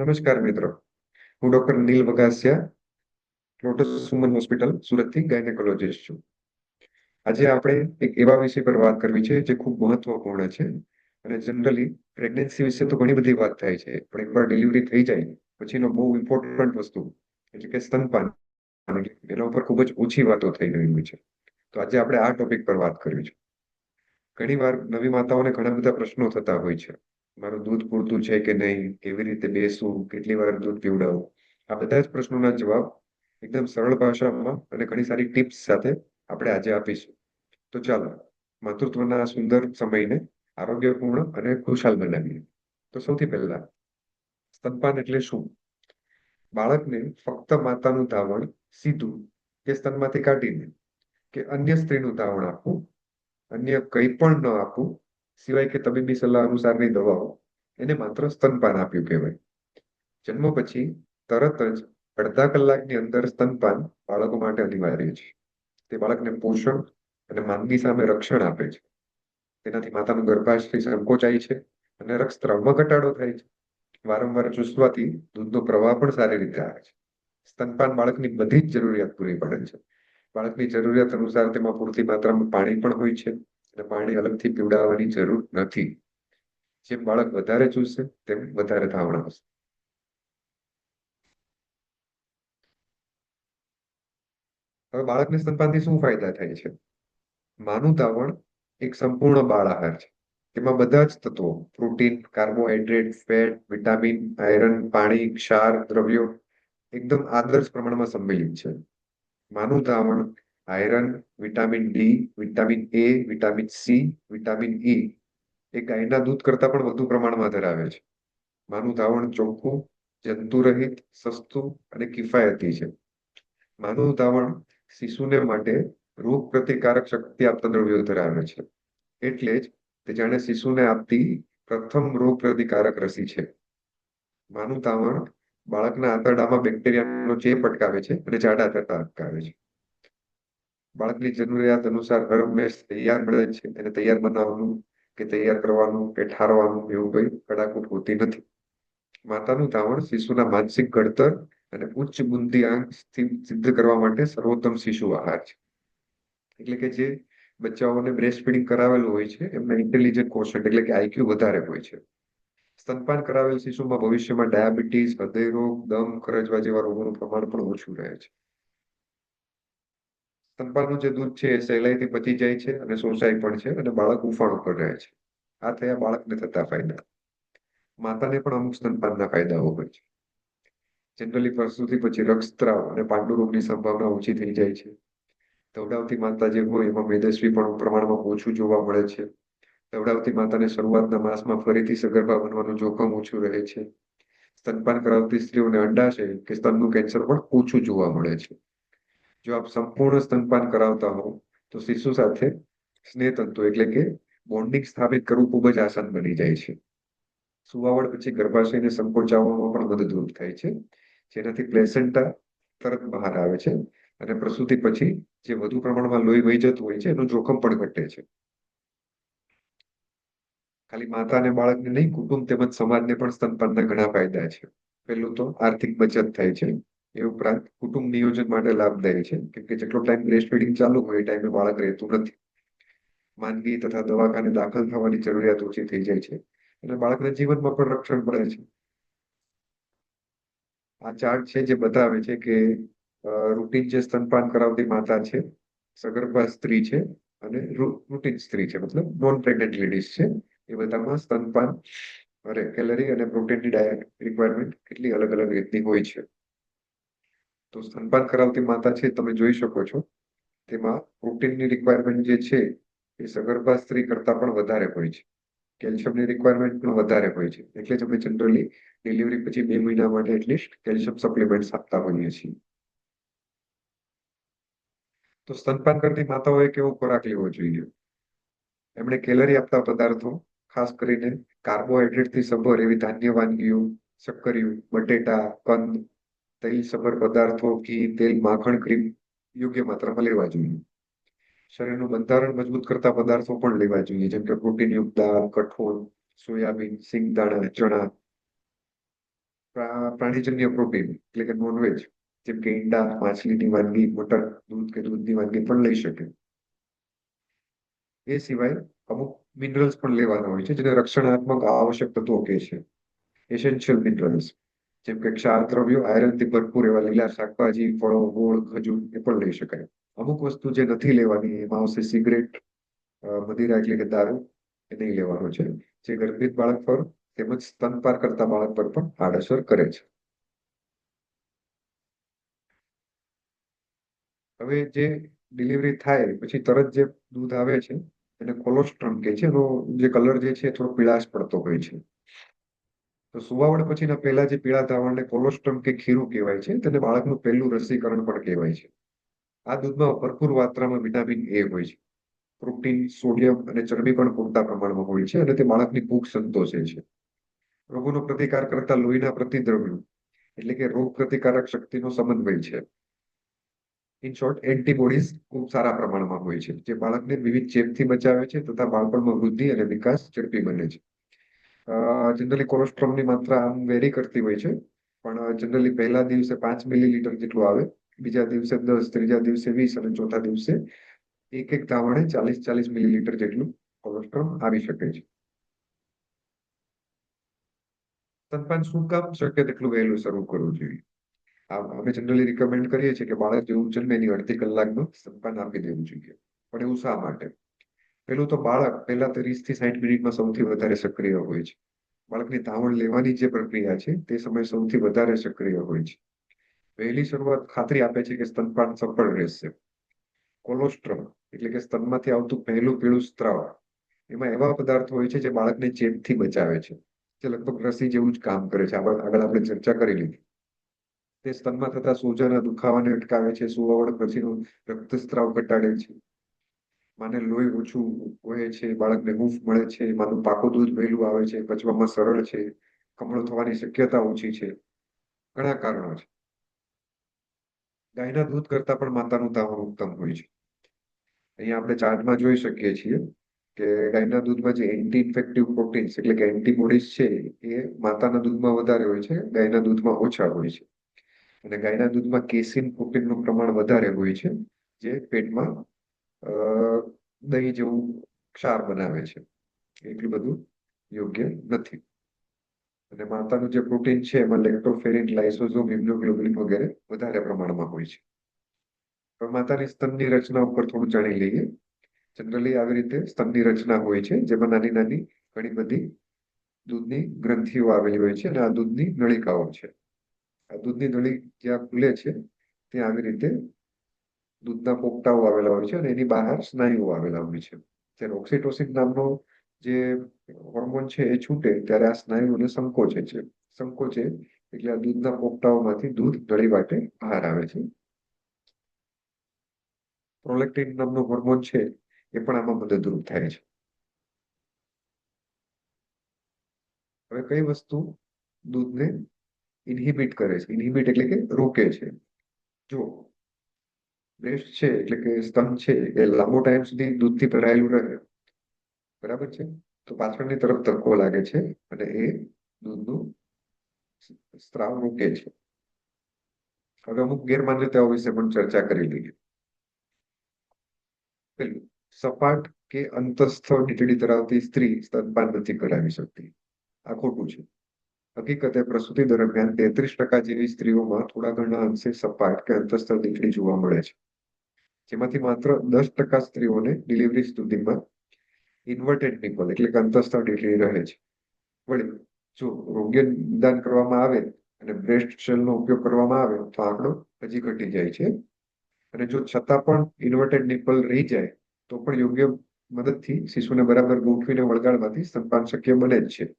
નમસ્કાર મિત્રો. હું doctor Neel Vagasiya Lotus Suman hospital, સુરતથી ગાયનેકોલોજીસ્ટ છું. આજે આપણે એક એવા વિષય પર વાત કરવી છે જે ખૂબ મહત્વપૂર્ણ છે અને જનરલી પ્રેગ્નન્સી વિશે તો ઘણી બધી વાત થાય છે, પણ એકવાર ડિલિવરી થઈ જાય, પછીનો બહુ ઇમ્પોર્ટન્ટ વસ્તુ, એટલે કે સ્તનપાન એના ઉપર ખૂબ જ ઓછી વાતો થઈ રહી હોય છે. તો આજે આપણે આ ટોપિક પર વાત કરવી છે. ઘણીવાર નવી માતાઓને ઘણા બધા પ્રશ્નો થતા હોય છે. મારું દૂધ પૂરતું છે કે નહીં? કેવી રીતે બેસવું? કેટલી વાર દૂધ પીવડાવવું આ બધા જ પ્રશ્નોના જવાબ એકદમ સરળ ભાષામાં અને ઘણી સારી ટિપ્સ સાથે આપણે આજે આપીશું. તો ચાલો, માતૃત્વના સુંદર સમયને આરોગ્યપૂર્ણ અને ખુશાલ બનાવીએ. તો સૌથી પહેલા, સ્તનપાન એટલે શું? બાળકને ફક્ત માતાનું ધાવણ સીધું કે સ્તનમાંથી કાઢીને કે અન્ય સ્ત્રીનું ધાવણ આપવું, અન્ય કંઈ પણ ન આપવું સિવાય કે તબીબી સલાહ અનુસારની દવાઓ એને માત્ર સ્તનપાન આપ્યું કહેવાય. જન્મ પછી તરત જ અડધા કલાકની અંદર સ્તનપાન બાળકો માટે અનિવાર્ય છે. તે બાળકને પોષણ અને માંદગી સામે રક્ષણ આપે છે. તેનાથી માતાનું ગર્ભાશય સંકોચાય છે અને રક્તસ્ત્રાવમાં ઘટાડો થાય છે. વારંવાર ચૂસવાથી દૂધનો પ્રવાહ પણ સારી રીતે આવે છે. સ્તનપાન બાળકની બધી જ જરૂરિયાત પૂરી પડે છે. બાળકની જરૂરિયાત અનુસાર તેમાં પૂરતી માત્રામાં પાણી પણ હોય છે. અને પાણી અલગથી પીવડાવવાની જરૂર નથી. જેમ બાળક વધારે ચૂસે, તેમ વધારે ધાવણા હશે. હવે બાળકને સ્તનપાનથી શું ફાયદા થાય છે? માનું ધાવણ એક સંપૂર્ણ બાળ આહાર છે. તેમાં બધા જ તત્વો, protein carbohydrate fat, vitamin, iron, પાણી, ક્ષાર, દ્રવ્યો, એકદમ આદર્શ પ્રમાણમાં સંમેલિત છે. માનું ધાવણ iron, vitamin D vitamin A vitamin C vitamin E એ ગાયના દૂધ કરતા પણ વધુ પ્રમાણમાં ધરાવે છે. માનું ધાવણ ચોખ્ખું, જંતુરહિત, સસ્તું અને કિફાયતી છે. માનું ધાવણ શિશુને માટે રોગ પ્રતિકારક શક્તિ આપતા દ્રવ્યો ધરાવે છે. એટલે જ તે જાણે શિશુને આપતી પ્રથમ રોગ પ્રતિકારક રસી છે. માનું ધાવણ બાળકના આંતરડામાં બેક્ટેરિયાનો ચેપ અટકાવે છે અને જાડા થતા અટકાવે છે. બાળકની જરૂરિયાત અનુસાર હંમેશ તૈયાર મળે છે એને તૈયાર બનાવવાનું કે તૈયાર કરવાનું કે ઠારવાનું એવું કઈ કડાકૂટ હોતી નથી. માતાનું ધાવણ શિશુના માનસિક ઘડતર અને ઉચ્ચ બુદ્ધિ આંક સિદ્ધ કરવા માટે સર્વોત્તમ શિશુ આહાર છે. એટલે કે જે બચ્ચાઓને બ્રેસ્ટ ફીડિંગ કરાવેલું હોય છે, એમના ઇન્ટેલિજન્ટ કોશન્ટ એટલે કે આઈક્યુ વધારે હોય છે. સ્તનપાન કરાવેલ શિશુમાં ભવિષ્યમાં ડાયાબિટીસ હૃદય રોગ દમ કરજવા જેવા રોગોનું પ્રમાણ પણ ઓછું રહે છે. સ્તનપાનનું જે દૂધ છે એ સહેલાઈથી પચી જાય છે અને શોષાય પણ છે અને બાળક ઉફાણ ઉપર રહે છે. આ થયા બાળકને થતા ફાયદા. માતાને પણ અમુક સ્તનપાનના ફાયદાઓ હોય છે. જનરલી પ્રસૂતિ પછી રક્તસ્ત્રાવ અને પાંડુ રોગની સંભાવના ઓછી થઈ જાય છે. દવડાવતી માતા જે હોય એમાં મેદસ્વી પણ પ્રમાણમાં ઓછું જોવા મળે છે. દવડાવતી માતાને શરૂઆતના માસમાં ફરીથી સગર્ભા બનવાનું જોખમ ઓછું રહે છે. સ્તનપાન કરાવતી સ્ત્રીઓને અંડાશય કે સ્તનનું કેન્સર પણ ઓછું જોવા મળે છે. જો આપ સંપૂર્ણ સ્તનપાન કરાવતા હો તો શિશુ સાથે સ્નેહ તંતુ એટલે કે બોન્ડિંગ સ્થાપિત કરવું ખૂબ જ આસાન બની જાય છે. સુવાવડ પછી ગર્ભાશયને સંકોચાવવામાં પણ મદદરૂપ થાય છે. જેનાથી પ્લેસેન્ટા તરત બહાર આવે છે અને પ્રસૂતિ પછી જે વધુ પ્રમાણમાં લોહી વહી જતું હોય છે, એનું જોખમ પણ ઘટે છે. ખાલી માતા અને બાળકને નહીં, કુટુંબ તેમજ સમાજને પણ સ્તનપાનના ઘણા ફાયદા છે. પહેલું તો આર્થિક બચત થાય છે. એ ઉપરાંત કુટુંબ નિયોજન માટે લાભદાયી છે. કેમ કે જેટલો ટાઈમ બ્રેસ્ટ ફીડિંગ ચાલુ હોય, એ ટાઈમે બાળક રહેતું નથી. માંદગી તથા દવાખાને દાખલ થવાની જરૂરિયાત ઓછી થઈ જાય છે. અને બાળકના જીવનમાં પણ રક્ષણ મળે છે. આ ચાર્ટ છે જે બતાવે છે કે રૂટીન જે સ્તનપાન કરાવતી માતા છે, સગર્ભા સ્ત્રી છે અને રૂટીન સ્ત્રી છે. મતલબ નોન પ્રેગ્નેન્ટ લેડીઝ છે. એ બધામાં સ્તનપાન કેલરી અને પ્રોટીનની ડાયટ રિક્વાયરમેન્ટ કેટલી અલગ અલગ રીતની હોય છે. તો સ્તનપાન કરાવતી માતા છે, તમે જોઈ શકો છો. તેમાં પ્રોટીનની રિક્વાયરમેન્ટ જે છે, એ સગર્ભા સ્ત્રી કરતા પણ વધારે હોય છે. કેલ્શિયમની રિક્વાયરમેન્ટ પણ વધારે હોય છે. એટલે જ અમે જનરલી ડિલિવરી પછી બે મહિના માટે એટલીસ્ટ કેલ્શિયમ સપ્લિમેન્ટ્સ આપતા હોઈએ છીએ. તો સ્તનપાન કરતી માતાઓએ કેવો ખોરાક લેવો જોઈએ? એમણે કેલરી આપતા પદાર્થો, ખાસ કરીને કાર્બોહાઈડ્રેટથી સભર એવી ધાન્ય વાનગીઓ શક્કરિયું બટેટા, કંદ તેલ સબર પદાર્થો ઘી તેલ માખણ ક્રીમ યોગ્ય માત્રામાં લેવા જોઈએ. શરીરનું બંધારણ મજબૂત કરતા પદાર્થો પણ લેવા જોઈએ, જેમ કે પ્રોટીનયુક્ત દાળ, કઠોળ, સોયાબીન સિંગદાણા ચણા પ્રાણીજન્ય પ્રોટીન એટલે કે નોનવેજ જેમ કે ઈંડા, માછલીની વાનગી મટન દૂધ કે દૂધની વાનગી પણ લઈ શકે. એ સિવાય અમુક મિનરલ્સ પણ લેવાના હોય છે, જેને રક્ષણાત્મક આવશ્યક તત્વો કહે છે. એસેન્શિયલ મિનરલ્સ જેમ કે ક્ષાર દ્રવ્યો, આયરનથી ભરપૂર એવા લીલા શાકભાજી, ફળો, ગોળ, ખજૂર એ પણ લઈ શકાય. અમુક વસ્તુ જે નથી લેવાની એમાં આવશે સિગરેટ મદિરા એટલે કે દારૂ એ નહીં લેવાનો છે. જે ગર્ભિત બાળક પર તેમજ સ્તનપાન કરતા બાળક પર પણ આડઅસર કરે છે. હવે જે ડિલિવરી થાય, પછી તરત જે દૂધ આવે છે, એને કોલોસ્ટ્રમ કહે છે, એનો જે કલર જે છે થોડો પીળાશ પડતો હોય છે. તો સુવાવડ પછીના પહેલા જે પીળા દ્રાવણને કોલોસ્ટ્રમ કે ખીરું કહેવાય છે, તેને બાળકનું પહેલું રસીકરણ પણ કહેવાય છે. આ દૂધમાં ભરપૂર માત્રામાં વિટામિન એ હોય છે. પ્રોટીન, સોડિયમ અને ચરબી પણ પૂરતા પ્રમાણમાં હોય છે અને તે બાળકની ભૂખ સંતોષે છે. રોગોનો પ્રતિકાર કરતા લોહીના પ્રતિદ્રવ્યો, એટલે કે રોગ પ્રતિકારક શક્તિનો સમન્વય છે. ઇન શોર્ટ એન્ટીબોડીઝ ખૂબ સારા પ્રમાણમાં હોય છે, જે બાળકને વિવિધ ચેપથી બચાવે છે તથા બાળપણમાં વૃદ્ધિ અને વિકાસ ઝડપી બને છે. જનરલી કોલેસ્ટ્રોલની માત્રા આમ વેરી કરતી હોય છે. પણ જનરલી પહેલા દિવસે પાંચ મિલીલીટર જેટલું આવે, બીજા દિવસે દસ, ત્રીજા દિવસે વીસ અને ચોથા દિવસે એક એક ધાવણે ચાલીસ ચાલીસ મિલીલીટર જેટલું કોલેસ્ટ્રોલ આવી શકે છે. સ્તનપાન શું કામ શક્ય તેટલું વહેલું શરૂ કરવું જોઈએ? અમે જનરલી રિકમેન્ડ કરીએ છીએ કે બાળક જેવું જન્મે એની અડધી કલાકમાં સ્તનપાન આપી દેવું જોઈએ. પણ એવું શા માટે? પેલું તો બાળક પહેલા ત્રીસથી સાઠ મિનિટમાં સૌથી વધારે સક્રિય હોય છે. બાળકની ધાવણ લેવાની જે પ્રક્રિયા છે, તે સમય સૌથી વધારે સક્રિય હોય છે. વહેલી શરૂઆત ખાતરી આપે છે કે સ્તનપાન સફળ રહેશે. કોલોસ્ટ્રમ એટલે કે સ્તનમાંથી આવતું પહેલું પીળું સ્ત્રાવ, એમાં એવા પદાર્થો હોય છે જે બાળકને ચેપથી બચાવે છે, જે લગભગ રસી જેવું જ કામ કરે છે. આગળ આપણે ચર્ચા કરી લીધી. તે સ્તનમાં થતા સોજાના દુખાવાને અટકાવે છે, સુવાવડ પછીનો રક્તસ્ત્રાવ ઘટાડે છે. માને લોહી ઓછું વહે છે, બાળકને હૂંફ મળે છે, માનું પાકું દૂધ વહેલું આવે છે, પચવામાં સરળ છે, કમળો થવાની શક્યતા ઓછી છે. ઘણા કારણો છે. ગાયના દૂધ કરતા પણ માતાનું ધાવણ ઉત્તમ હોય છે. અહીંયા આપણે ચાર્ટમાં જોઈ શકીએ છીએ કે ગાયના દૂધમાં જે એન્ટી ઇન્ફેક્ટિવ પ્રોટીન્સ એટલે કે એન્ટીબોડીઝ છે, એ માતાના દૂધમાં વધારે હોય છે, ગાયના દૂધમાં ઓછા હોય છે. અને ગાયના દૂધમાં કેસિન પ્રોટીનનું પ્રમાણ વધારે હોય છે, જે પેટમાં દહીં જેવું ક્ષાર બનાવે છે. એટલું બધું યોગ્ય નથી. અને માતાનું જે પ્રોટીન છે, એમાં લેક્ટોફેરિન લાઇસોઝોમ હિમોગ્લોબિન વગેરે વધારે પ્રમાણમાં હોય છે. હવે માતાની સ્તનની રચના ઉપર થોડું જાણી લઈએ. જનરલી આવી રીતે સ્તનની રચના હોય છે, જેમાં નાની નાની ઘણી બધી દૂધની ગ્રંથિઓ આવેલી હોય છે અને આ દૂધની નળિકાઓ છે. આ દૂધની નળી જ્યાં ખુલે છે, ત્યાં આવી રીતે દૂધના પોપટાઓ આવેલા હોય છે અને એની બહાર સ્નાયુઓ આવેલા હોય છે. જ્યારે ઓક્સિટોસિન નામનો જે હોર્મોન છે એ છૂટે ત્યારે આ સ્નાયુઓને સંકોચે છે. સંકોચે એટલે આ દૂધના પોપટાઓમાંથી દૂધ નળી વાટે બહાર આવે છે. પ્રોલેક્ટિન નામનો હોર્મોન છે એ પણ આમાં મદદરૂપ થાય છે. હવે કઈ વસ્તુ દૂધને ઇનહિબિટ કરે છે? ઇનહિબિટ એટલે કે રોકે છે. જો બ્રેસ્ટ છે, એટલે કે સ્તંભ છે એ લાંબો ટાઈમ સુધી દૂધથી ભરાયેલું રહે. બરાબર છે? તો પાછળની તરફ ધક્કો લાગે છે અને એ દૂધનું સ્ત્રાવ રોકે છે. હવે અમુક ગેરમાન્યતાઓ વિશે પણ ચર્ચા કરી લઈએ. પેલું સપાટ કે અંતસ્થ નીચડી ધરાવતી સ્ત્રી સ્તનપાન નથી કરાવી શકતી. આ ખોટું છે. હકીકતે પ્રસૂતિ દરમિયાન તેત્રીસ ટકા જેવી સ્ત્રીઓમાં થોડા ઘણા અંશે સપાટ કે અંતસ્થ નીચડી જોવા મળે છે. જેમાંથી માત્ર દસ ટકા સ્ત્રીઓને ડિલિવરી સુધીમાં ઇન્વર્ટેડ નિપલ એટલે કે અંતસ્થ ડિલિવરી રહે છે. વળી, જો રોગ્ય નિદાન કરવામાં આવે અને બ્રેસ્ટ સેલનો ઉપયોગ કરવામાં આવે, તો આંકડો હજી ઘટી જાય છે. અને જો છતાં પણ ઇન્વર્ટેડ નિપલ રહી જાય, તો પણ યોગ્ય મદદથી શિશુને બરાબર ગોઠવીને વળગાડવાથી સ્તનપાન શક્ય બને જ છે.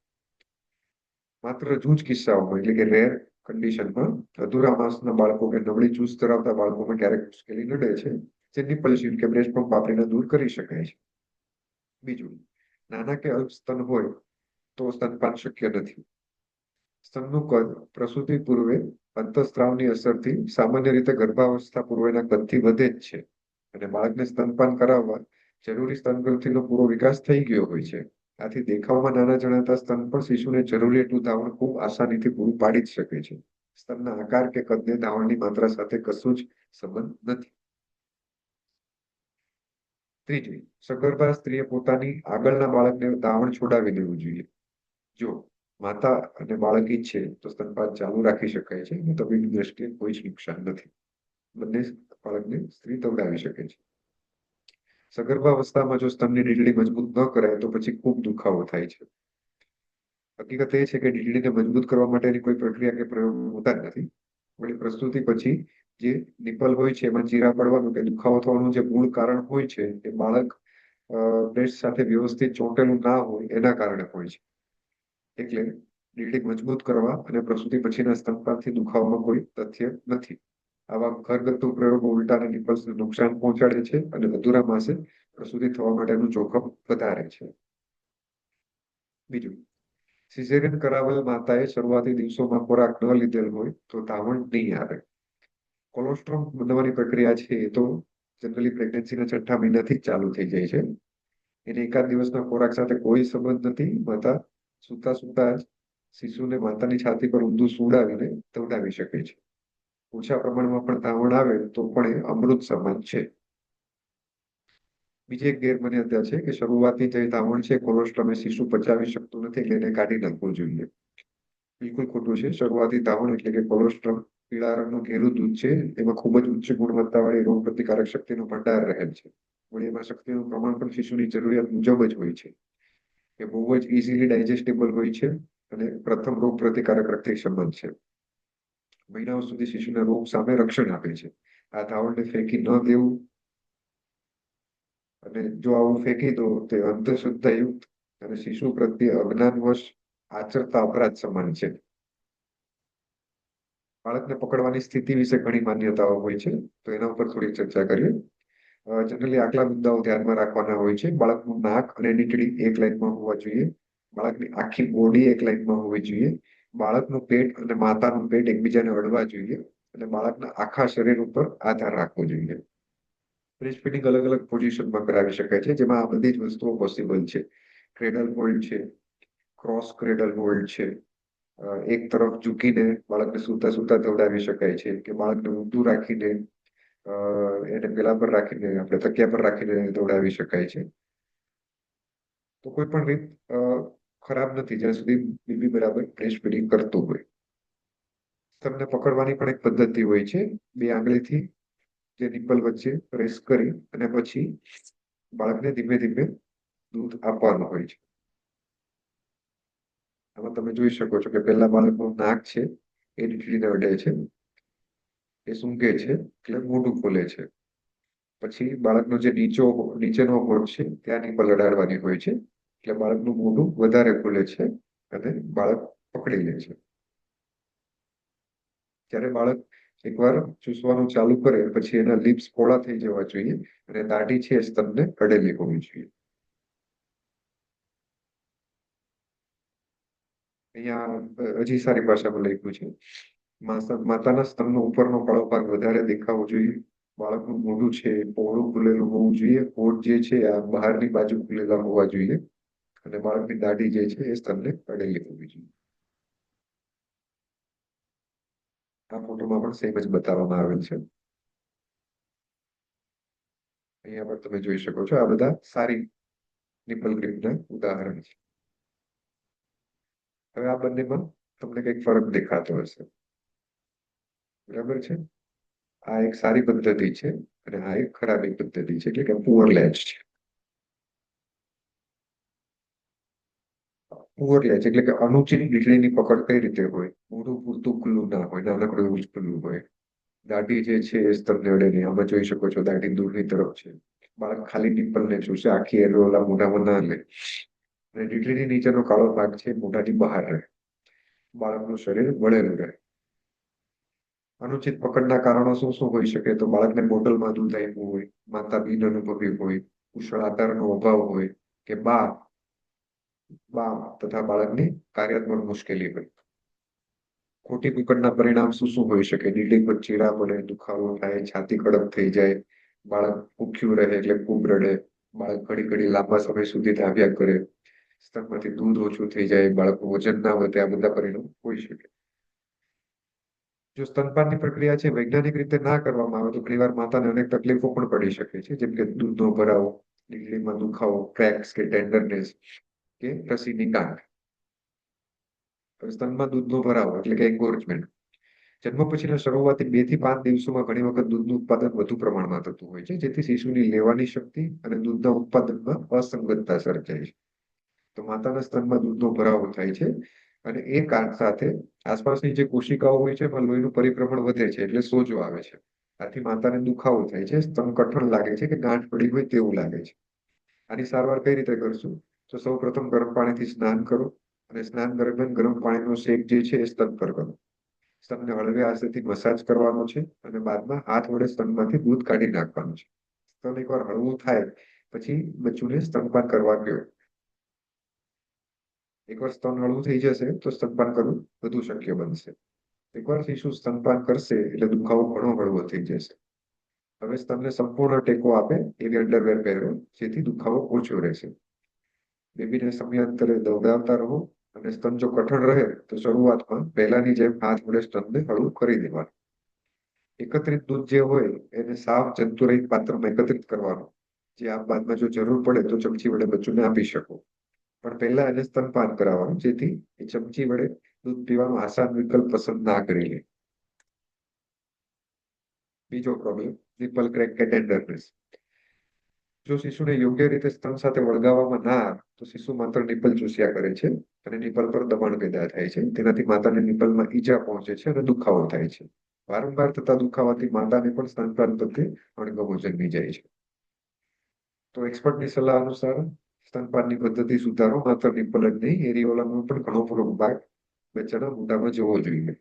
માત્ર જૂજ કિસ્સાઓમાં, એટલે કે રેર કન્ડિશનમાં અધૂરા માસના બાળકો કે નબળી ચૂસ ધરાવતા બાળકોમાં ક્યારેક મુશ્કેલી નડે છે. જે શીટ કે બ્રેસ્ટ પંપ વાપરીને દૂર કરી શકાય છે. બીજું, નાના કે અલ્પ સ્તન હોય તો સ્તનપાન શક્ય નથી. સ્તનનું કદ પ્રસૂતિ પૂર્વે અંતઃસ્ત્રાવની અસરથી સામાન્ય રીતે ગર્ભાવસ્થા પૂર્વેના કદથી વધે જ છે. અને બાળકને સ્તનપાન કરાવવા જરૂરી સ્તનગ્રંથિનો પૂરો વિકાસ થઈ ગયો હોય છે. આથી દેખાવમાં નાના જણાતા સ્તન પણ શિશુને જરૂરી એટલું ધાવણ ખૂબ આસાનીથી પૂરું પાડી જ શકે છે. સ્તનના આકાર કે કદને ધાવણની માત્રા સાથે કશું જ સંબંધ નથી. ત્રીજું સગર્ભા સ્ત્રીએ પોતાની આગળના બાળકને દાવણ છોડાવી દેવું જોઈએ. જો માતા અને બાળક ઈચ્છે તો સ્તનપાન ચાલુ રાખી શકાય છે અને તબીબી દ્રષ્ટિએ કોઈ જ નુકસાન નથી. બંને બાળકને સ્ત્રી તવડાવી શકે છે. સગર્ભાવસ્થામાં જો સ્તનની ડીંડલી મજબૂત ન કરાય, તો પછી ખૂબ દુખાવો થાય છે. હકીકત એ છે કે ડીડડીને મજબૂત કરવા માટેની કોઈ પ્રક્રિયા કે પ્રયોગ હોતા જ નથી. વળી પ્રસ્તુતિ પછી જે નિપલ હોય છે, એમાં ચીરા પડવાનું કે દુખાવો થવાનું જે મૂળ કારણ હોય છે, એ બાળક બ્રેસ્ટ સાથે વ્યવસ્થિત ચોંટેલું ના હોય, એના કારણે હોય છે. એટલે ડીંડલી મજબૂત કરવા અને પ્રસૂતિ પછીના સ્તનપાનથી દુખાવામાં કોઈ તથ્ય નથી. આવા ઘરગથ્થુ પ્રયોગો ઉલટાને નિપલ્સને નુકસાન પહોંચાડે છે અને અધૂરા માસે પ્રસૂતિ થવા માટેનું જોખમ વધારે છે. બીજું સિઝેરિયન કરાવેલ માતાએ શરૂઆતી દિવસોમાં ખોરાક ન લીધેલ હોય તો ધાવણ નહીં આવે. કોલોસ્ટ્રોમ બનવાની પ્રક્રિયા છે એ તો જનરલી પ્રેગ્નન્સીના છઠ્ઠા મહિનાથી જ ચાલુ થઈ જાય છે. એને એકાદ દિવસના ખોરાક સાથે કોઈ સંબંધ નથી. માતા સૂતા સૂતા જ શિશુને માતાની છાતી પર ઊંધું સુડાવીને તવડાવી શકે છે. ઓછા પ્રમાણમાં પણ ધાવણ આવે તો પણ એ અમૃત સમાન છે. બીજી એક ગેરમાન્યતા છે કે શરૂઆતની જે ધાવણ છે કોલોસ્ટ્રમે શિશુ પચાવી શકતું નથી એટલે એને કાઢી નાખવું જોઈએ. બિલકુલ ખોટું છે. શરૂઆતી ધાવણ એટલે કે કોલોસ્ટ્રમ પીળા રંગનું ઘેરું દૂધ છે એમાં ખૂબ જ ઉચ્ચ ગુણવત્તાવાળી રોગ પ્રતિકારક શક્તિનો ભંડાર રહેલ છે. વળી એમાં શક્તિનું પ્રમાણ પણ શિશુની જરૂરિયાત મુજબ જ હોય છે. એ બહુ જ ઇઝીલી ડાયજેસ્ટેબલ હોય છે અને પ્રથમ રોગ પ્રતિકારક રક્તિ સંબંધ છે. મહિનાઓ સુધી શિશુના રોગ સામે રક્ષણ આપે છે. આ ધાવણને ફેંકી ન દેવું. અને જો આવું ફેંકી દો તે અંધશ્રદ્ધાયુક્ત અને શિશુ પ્રત્યે અજ્ઞાનવશ, આચરતા અપરાધ સમાન છે. બાળકને પકડવાની સ્થિતિ વિશે ઘણી માન્યતાઓ હોય છે, તો એના ઉપર થોડી ચર્ચા કરીએ. જનરલી આટલા મુદ્દાઓ ધ્યાનમાં રાખવાના હોય છે. બાળકનું નાક અને નીચડી એક લાઈનમાં હોવા જોઈએ. બાળકની આખી બોડી એક લાઈનમાં હોવી જોઈએ. બાળકનું પેટ અને માતાનું પેટ એકબીજાને અડવા જોઈએ અને બાળકના આખા શરીર ઉપર આધાર રાખવો જોઈએ. બ્રેસ્ટ ફીડિંગ અલગ અલગ પોઝિશનમાં કરાવી શકાય છે, જેમાં આ બધી જ વસ્તુઓ પોસિબલ છે. ક્રેડલ હોલ્ડ છે ક્રોસ ક્રેડલ હોલ્ડ છે એક તરફ ઝૂકીને બાળકને સૂતા સૂતા દવડાવી શકાય છે કે બાળકને ઊંધું રાખીને એને પેલા પર રાખીને, આપણે તકિયા પર રાખીને દવડાવી શકાય છે. તો કોઈ પણ રીત ખરાબ નથી, જ્યાં સુધી બીબી બરાબર બ્રેસ્ટ ફીડિંગ કરતું હોય. તમને પકડવાની પણ એક પદ્ધતિ હોય છે, બે આંગળીથી જે નિપલ વચ્ચે પ્રેસ કરી અને પછી બાળકને ધીમે ધીમે દૂધ આપવાનું હોય છે. આમાં તમે જોઈ શકો છો કે પહેલા બાળકનું નાક છે, એ નીચડીને અડે છે. એ સૂંઘે છે, એટલે મોઢું ખોલે છે. પછી બાળકનો જે નીચો નીચેનો હોડ છે, ત્યાં નિપલ અડાડવાની હોય છે. એટલે બાળકનું મોઢું વધારે ખુલે છે અને બાળક પકડી લે છે. જ્યારે બાળક એકવાર ચૂસવાનું ચાલુ કરે, પછી એના લિપ્સ પોળા થઈ જવા જોઈએ અને દાઢી છે એ સ્તનને અડેલી હોવી જોઈએ. અહીંયા હજી સારી ભાષામાં લખ્યું છે. માતાના સ્તનનો ઉપરનો કાળો ભાગ વધારે દેખાવો જોઈએ. બાળકનું મોઢું છે, પહોળું ખુલેલું હોવું જોઈએ. હોઠ જે છે, આ બહારની બાજુ ખુલેલા હોવા જોઈએ. અને બાળકની દાઢી જે છે, એ સ્તનને અડેલી હોવી જોઈએ. આ ફોટોમાં પણ સેમ જ બતાવવામાં આવેલ છે. અહીંયા પણ તમે જોઈ શકો છો આ બધા સારી નિપલ ગ્રીપના ઉદાહરણ છે. હવે આ બંનેમાં તમને કંઈક ફરક દેખાતો હશે. બરાબર છે? આ એક સારી પદ્ધતિ છે અને આ એક ખરાબી પદ્ધતિ છે, એટલે કે પુઅર લેચ છે. પુઅર લેચ એટલે કે અનુચિત વીજળીની પકડ કઈ રીતે હોય? મોઢું પૂરતું ખુલ્લું ના હોય, નાનકડું એવું જ ખુલ્લું હોય. દાઢી જે છે એ સ્તરને અડે નહીં, આમાં જોઈ શકો છો દાઢી દૂરની તરફ છે. બાળક ખાલી ટીપલને જોશે, આખી એરોલા મોઢામાં ના લે. અને ડીટલીની નીચેનો કાળો ભાગ છે, મોઢાની બહાર રહે. બાળકનું શરીર વળેલું રહે. અનુચિત પકડના કારણો શું શું હોઈ શકે? તો બાળકને બોટલમાં દૂધ આપ્યું હોય, માતા બિન અનુભવી હોય, કુશળ આધારનો અભાવ હોય કે બા બા તથા બાળકની કાર્યાત્મક મુશ્કેલી હોય. ખોટી પકડના પરિણામ શું શું હોઈ શકે? ડીડી પર ચીરા પડે, દુખાવો થાય, છાતી કડક થઈ જાય, બાળક ભૂખ્યું રહે એટલે ખૂબ રડે, બાળક ઘડી ઘડી લાંબા સમય સુધી ધાવ્યા કરે સ્તનમાંથી દૂધ ઓછું થઈ જાય બાળકનું વજન ના વધે, આ બધા પરિણામ હોઈ શકે. જો સ્તનપાનની પ્રક્રિયા છે, વૈજ્ઞાનિક રીતે ના કરવામાં આવે, તો ઘણીવાર માતાને અનેક તકલીફો પણ પડી શકે છે. જેમ કે દૂધનો ભરાવો લીલીમાં દુખાવો ક્રેક્સ કે ટેન્ડરનેસ કે રસીની ગાંઠ. સ્તનમાં દૂધનો ભરાવો એટલે કે એન્કોરેજમેન્ટ જન્મ પછીના શરૂઆતી બેથી પાંચ દિવસોમાં ઘણી વખત દૂધનું ઉત્પાદન વધુ પ્રમાણમાં થતું હોય છે, જેથી શિશુની લેવાની શક્તિ અને દૂધના ઉત્પાદનમાં અસંગતતા સર્જાય છે. તો માતાના સ્તનમાં દૂધનો ભરાવો થાય છે અને એ કારણ સાથે આસપાસની જે કોશિકાઓ હોય છે એમાં લોહીનું પરિભ્રમણ વધે છે એટલે સોજો આવે છે. આથી માતાને દુખાવો થાય છે સ્તન કઠણ લાગે છે કે ગાંઠ પડી હોય તેવું લાગે છે. આની સારવાર કઈ રીતે કરશું? તો સૌ પ્રથમ ગરમ પાણીથી સ્નાન કરો અને સ્નાન દરમિયાન ગરમ પાણીનો શેક જે છે એ સ્તન પર કરો. સ્તનને હળવે આસેથી મસાજ કરવાનો છે અને બાદમાં હાથ વડે સ્તનમાંથી દૂધ કાઢી નાખવાનું છે. સ્તન એકવાર હળવું થાય પછી બચ્ચુને સ્તનપાન કરવા કહ્યો એકવાર સ્તન હળવું થઈ જશે તો સ્તનપાન કરવું વધુ શક્ય બનશે. એકવાર શિશુ સ્તનપાન કરશે એટલે દુખાવો ઘણો હળવો થઈ જશે. હવે સ્તનને સંપૂર્ણ ટેકો આપે એવી અંડરવેર પહેરો, જેથી દુખાવો ઓછો રહેશે. બેબીને સમયાંતરે દવડાવતા રહો અને સ્તન જો કઠણ રહે તો શરૂઆતમાં પહેલાની જેમ હાથ વડે સ્તનને હળવું કરી દેવાનું. એકત્રિત દૂધ જે હોય એને સાફ જંતુરહિત પાત્રમાં એકત્રિત કરવાનું. જે આ બાદમાં જો જરૂર પડે તો ચમચી વડે બચ્ચુને આપી શકો. પણ પહેલા એને સ્તનપાન કરાવવાનું, જેથી એ ચમચી વડે દૂધ પીવાનો આસાન વિકલ્પ પસંદ ના કરી લે. બીજો પ્રોબ્લેમ નિપલ ક્રેક કે ટેન્ડરનેસ જો શિશુને યોગ્ય રીતે સ્તન સાથે વળગાવવામાં ના આવે, તો શિશુ માત્ર નિપલ ચૂસ્યા કરે છે અને નિપલ પર દબાણ પેદા થાય છે. તેનાથી માતાને નિપલમાં ઈજા પહોંચે છે અને દુખાવો થાય છે. વારંવાર થતા દુખાવાથી માતાને પણ સ્તનપાન પ્રત્યે અણગમો જન્મી જાય છે. તો એક્સપર્ટની સલાહ અનુસાર સ્તનપાનની પદ્ધતિ સુધારો માત્ર નિપલ જ નહીં એરિયોલાનો પણ ઘણો બધો ભાગ બચ્ચાના મોઢામાં જવો જોઈએ.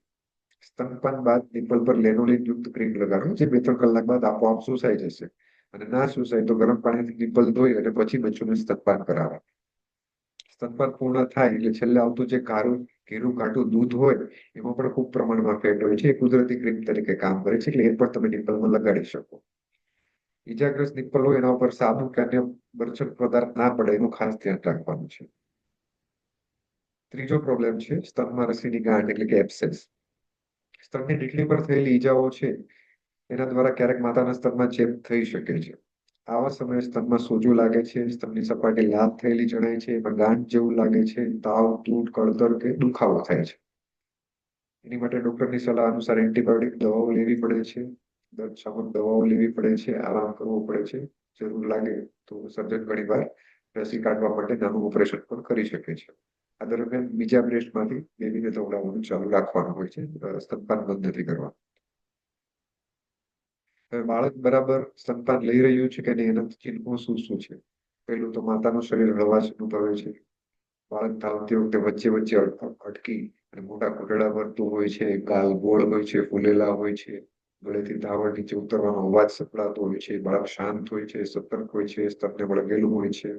સ્તનપાન બાદ નિપલ પર લેનોલિન યુક્ત ક્રીમ લગાડો, જે બે ત્રણ કલાક બાદ આપોઆપ સુસાઈ જશે. અને ના સુસાય તો ગરમ પાણીથી નિપલ ધોઈ અને પછી બચ્ચોને સ્તનપાન કરાવવા સ્તનપાન પૂર્ણ થાય એટલે છેલ્લે આવતું જે કારું ઘેરું ઘાટું દૂધ હોય, એમાં પણ ખૂબ પ્રમાણમાં ફેટ હોય છે. એ કુદરતી ક્રીમ તરીકે કામ કરે છે, એટલે એ પણ તમે નિપલમાં લગાડી શકો. ઈજાગ્રસ્ત નિપલ એના ઉપર સાબુ કે અન્ય બરછટ પદાર્થ ના પડે એનું ખાસ ધ્યાન રાખવાનું છે. ત્રીજો પ્રોબ્લેમ છે સ્તનમાં રસીની ગાંઠ એટલે કે એબ્સેસ સ્તનની ડીટલી પર થયેલી ઈજાઓ છે એના દ્વારા ક્યારેક માતાના સ્તનમાં ચેપ થઈ શકે છે. આવા સમયે સ્તનમાં સોજો લાગે છે, સ્તનની સપાટી લાલ થયેલી જણાય છે, એમાં ગાંઠ જેવું લાગે છે, તાવ, તૂટ, કળતર કે દુખાવો થાય છે. એની માટે ડોક્ટરની સલાહ અનુસાર એન્ટીબાયોટિક દવાઓ લેવી પડે છે. શામક દવાઓ લેવી પડે છે, આરામ કરવો પડે છે, જરૂર લાગે તો સર્જન ઘણીવાર રસી કાઢવા માટે નાનું ઓપરેશન પણ કરી શકે છે. આ દરમિયાન બીજા બ્રેસ્ટમાંથી બેબીને દોડાવવાનું ચાલુ રાખવાનું હોય છે સ્તનપાન બંધ નથી કરવાનું. હવે બાળક બરાબર સ્તનપાન લઈ રહ્યું છે કે નહીં, એના ચિહ્નો શું શું છે? પહેલું તો માતાનું શરીર હળવાશ અનુભવે છે. બાળક ધાવતી વખતે વચ્ચે વચ્ચે અટકી અને મોટા ઘૂંટડા ભરતું હોય છે, ગાલ ગોળ હોય છે, ફૂલેલા હોય છે. ગળેથી ધાવણ નીચે ઉતરવાનો અવાજ સંભળાતો હોય છે, બાળક શાંત હોય છે, સતર્ક હોય છે, સ્તનને વળગેલું હોય છે.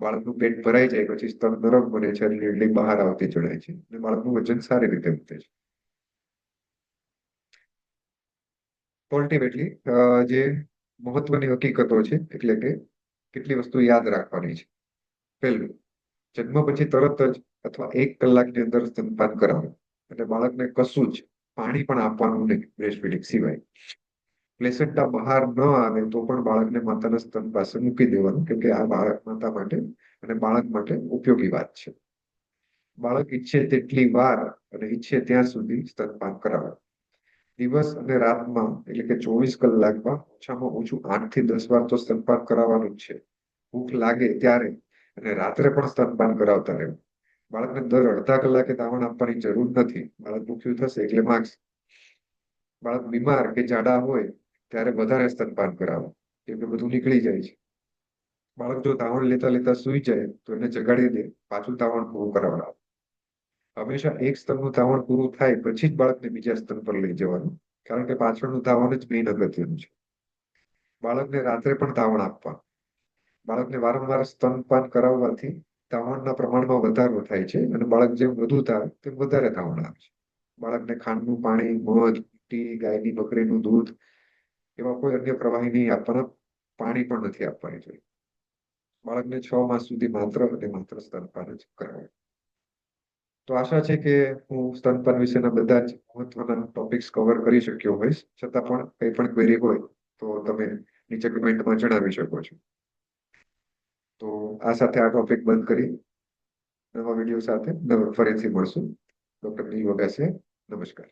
બાળકનું પેટ ભરાઈ જાય પછી સ્તન નરમ બને છે અને લીડલી બહાર આવતી જણાય છે અને બાળકનું વજન સારી રીતે ઉતરે છે. અલ્ટિમેટલી જે મહત્વની હકીકતો છે એટલે કે કેટલી વસ્તુ યાદ રાખવાની છે. પહેલું, જન્મ પછી તરત જ અથવા એક કલાકની અંદર સ્તનપાન કરાવવું. અને બાળકને કશું જ પાણી પણ આપવાનું નહીં બ્રેસ્ટ સિવાય. પ્લેસેન્ટા બહાર ન આવે તો પણ બાળકને માતાના સ્તન પાસે મૂકી દેવાનું કેમ આ બાળક માતા માટે અને બાળક માટે ઉપયોગી વાત છે. બાળક ઈચ્છે તેટલી વાર અને ઈચ્છે ત્યાં સુધી સ્તનપાન કરાવે દિવસ અને રાતમાં એટલે કે ચોવીસ કલાકમાં ઓછામાં ઓછું આઠથી દસ વાર તો સ્તનપાન કરાવવાનું જ છે. ભૂખ લાગે ત્યારે અને રાત્રે પણ સ્તનપાન કરાવતા રહેવું. બાળકને દર અડધા કલાકે તાવણ આપવાની જરૂર નથી. બાળક ભૂખ્યું થશે એટલે માગશે. બાળક બીમાર કે જાડા હોય ત્યારે વધારે સ્તનપાન કરાવો. એટલે બધું નીકળી જાય છે. બાળક જો તાવણ લેતા લેતા સુઈ જાય તો એને જગાડી દે, પાછું તાવણ પૂરું કરાવડાવો. હંમેશા એક સ્તરનું તાવણ પૂરું થાય પછી જ બાળકને બીજા સ્તન પર લઈ જવાનું. કારણ કે પાછળનું તાવણ જ મેઇન અગત્યનું છે. બાળકને રાત્રે પણ તાવણ આપવા બાળકને વારંવાર સ્તનપાન કરાવવાથી તાવણના પ્રમાણમાં વધારો થાય છે અને બાળક જેમ વધુ તાવે, તેમ વધારે તાવણ આવે છે. બાળકને ખાંડનું પાણી, મધ ટી ગાયની બકરીનું દૂધ એવા કોઈ અન્ય પ્રવાહી નહીં આપવાના પાણી પણ નથી આપવાની જોઈએ બાળકને છ માસ સુધી માત્ર અને માત્ર સ્તનપાન જ કરાવે. તો આશા છે કે હું સ્તનપાન વિશેના બધા જ મહત્વના ટોપિક્સ કવર કરી શક્યો હોઈશ. છતાં પણ કંઈ પણ ક્વેરી હોય તો તમે નીચે કમેન્ટમાં જણાવી શકો છો. તો આ સાથે આ ટોપિક બંધ કરી નવા વીડિયો સાથે ફરીથી મળશું. ડોક્ટર નીલ વગાસે નમસ્કાર.